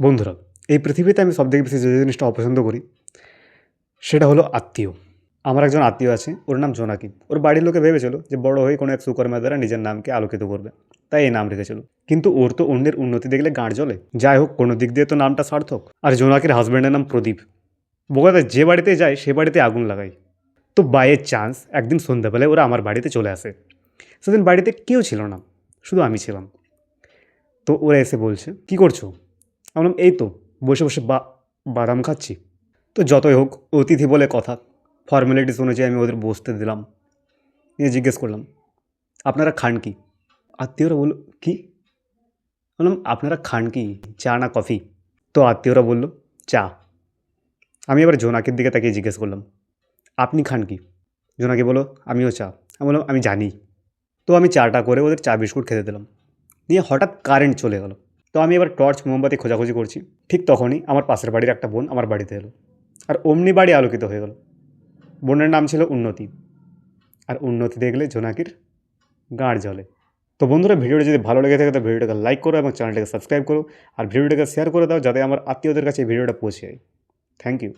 বন্ধুরা, এই পৃথিবীতে আমি সবথেকে বেশি যে জিনিসটা অপছন্দ করি, সেটা হলো আত্মীয়। আমার একজন আত্মীয় আছে, ওর নাম জোনাকি ওর বাড়ির লোকে ভেবেছিল যে বড় হয়ে কোনো এক সুকর্মের দ্বারা নিজের নামকে আলোকিত করবে। তাই এই নাম রেখেছিল। কিন্তু ওর তো অন্যের উন্নতি দেখলে গাঁড় জ্বলে। যাই হোক, কোনো দিক দিয়ে তো নামটা সার্থক। আর জোনাকির হাজব্যান্ডের নাম প্রদীপ। বোকাতে যে বাড়িতে যায়, সে বাড়িতে আগুন লাগাই তো বাইয়ের চান্স একদিন সন্ধ্যাবেলায় ওরা আমার বাড়িতে চলে আসে। সেদিন বাড়িতে কেউ ছিল না, শুধু আমি ছিলাম। তো ওরা এসে বলছে, কি করছ? আমি বললাম, এই তো, বসে বসে বা, বাদাম খাচ্ছি। তো যতই হোক, অতিথি বলে কথা ফর্মালিটিস অনুযায়ী আমি ওদের বসতে দিলাম। নিয়ে জিজ্ঞেস করলাম, আপনারা খান কি? আত্মীয়রা বলল, কি? বললাম, আপনারা খান কি? চা না কফি? তো আত্মীয়রা বলল, চা। আমি এবার জোনাকির দিকে তাকিয়ে জিজ্ঞেস করলাম, আপনি খান কি? জোনাকি বলো আমিও চা। আমি বললাম, আমি জানি। তো আমি চাটা করে ওদের চা বিস্কুট খেতে দিলাম। নিয়ে হঠাৎ কারেন্ট চলে গেল। তো আমি এবার টর্চ মোমবাতি খোঁজাখুঁজি করছি। ঠিক তখনই আমার পাশের বাড়ির একটা বোন আমার বাড়িতে এলো। আর অমনি বাড়ি আলোকিত হয়ে গেল। বোনের নাম ছিল উন্নতি। আর উন্নতি দেখলে জোনাকির গাঁড় জলে তো বন্ধুরা, ভিডিওটা যদি ভালো লেগে থাকে, তো ভিডিওটাকে লাইক করো এবং চ্যানেলটাকে সাবস্ক্রাইব করো। আর ভিডিওটাকে শেয়ার করে দাও, যাতে আমার আত্মীয়দের কাছে এই ভিডিওটা পৌঁছে যায়। Thank you